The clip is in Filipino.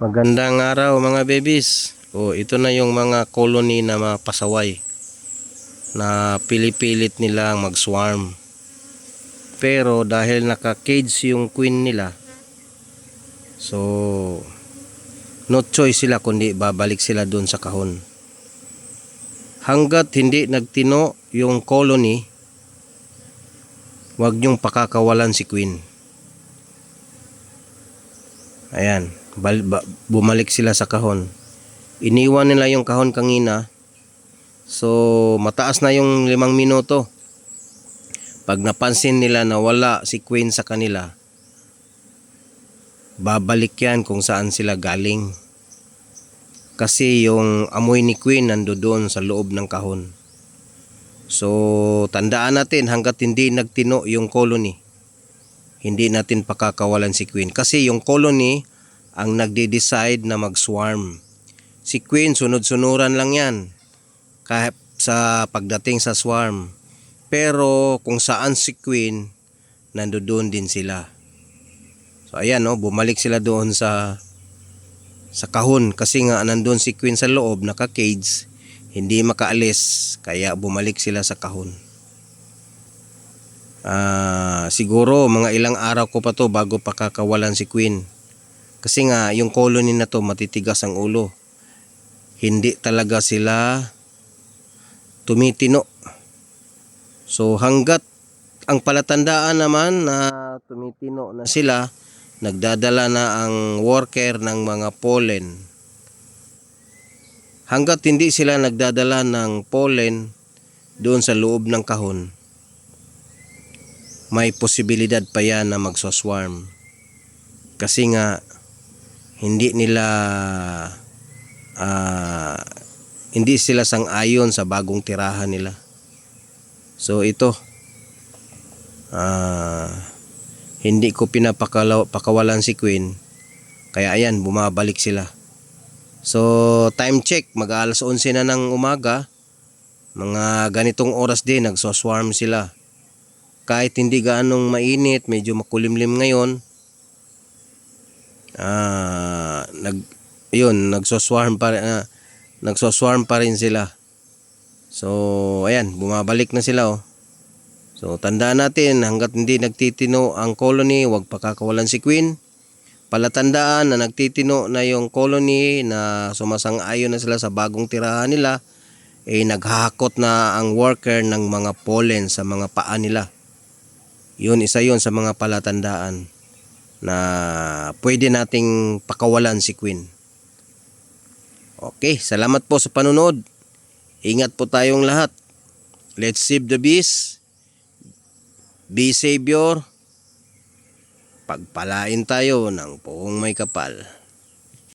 Magandang araw mga babies. O ito na yung mga colony na mga pasaway na pilipilit nilang mag-swarm. Pero dahil naka-cage yung queen nila, so no choice sila kundi babalik sila doon sa kahon. Hanggat hindi nagtino yung colony, wag niyong pakakawalan si queen. Ayan, bal- ba- bumalik sila sa kahon. Iniwan nila yung kahon kanina. So, mataas na yung limang minuto. Pag napansin nila na wala si Queen sa kanila, babalik yan kung saan sila galing. Kasi yung amoy ni Queen nando doon sa loob ng kahon. So, tandaan natin hanggat hindi nagtino yung colony hindi natin pakakawalan si Queen. Kasi yung colony ang nagde-decide na mag-swarm. Si Queen, sunod-sunuran lang yan kahit sa pagdating sa swarm. Pero kung saan si Queen, nandoon din sila. So ayan, no, bumalik sila doon sa sa kahon kasi nga nandun si Queen sa loob, naka-cage, hindi makaalis, kaya bumalik sila sa kahon. Ah, siguro mga ilang araw ko pa to bago pakakawalan si Queen. Kasi nga yung colony na to matitigas ang ulo. Hindi talaga sila tumitino. So hanggat ang palatandaan naman na tumitino na sila, nagdadala na ang worker ng mga pollen. Hanggat hindi sila nagdadala ng pollen doon sa loob ng kahon, may posibilidad pa yan na magsoswarm. Kasi nga, hindi nila, ah, hindi sila sang-ayon sa bagong tirahan nila. So ito, ah, hindi ko pinapakawalan si Queen. Kaya ayan, bumabalik sila. So time check, mag alas 11 na ng umaga. Mga ganitong oras din, nagsoswarm sila kahit hindi gaanong mainit, medyo makulimlim ngayon, ah, nag, yun, nagsoswarm pa rin, ah, nagsoswarm pa rin sila. So, ayan, bumabalik na sila, oh. So, tandaan natin, hanggat hindi nagtitino ang colony, wag pakakawalan si Queen. Palatandaan na nagtitino na yung colony na sumasang-ayon na sila sa bagong tirahan nila, eh naghahakot na ang worker ng mga pollen sa mga paa nila. Yun, isa yun sa mga palatandaan na pwede nating pakawalan si Queen. Okay, salamat po sa panunod. Ingat po tayong lahat. Let's save the bees. Be savior. Pagpalain tayo ng poong may kapal.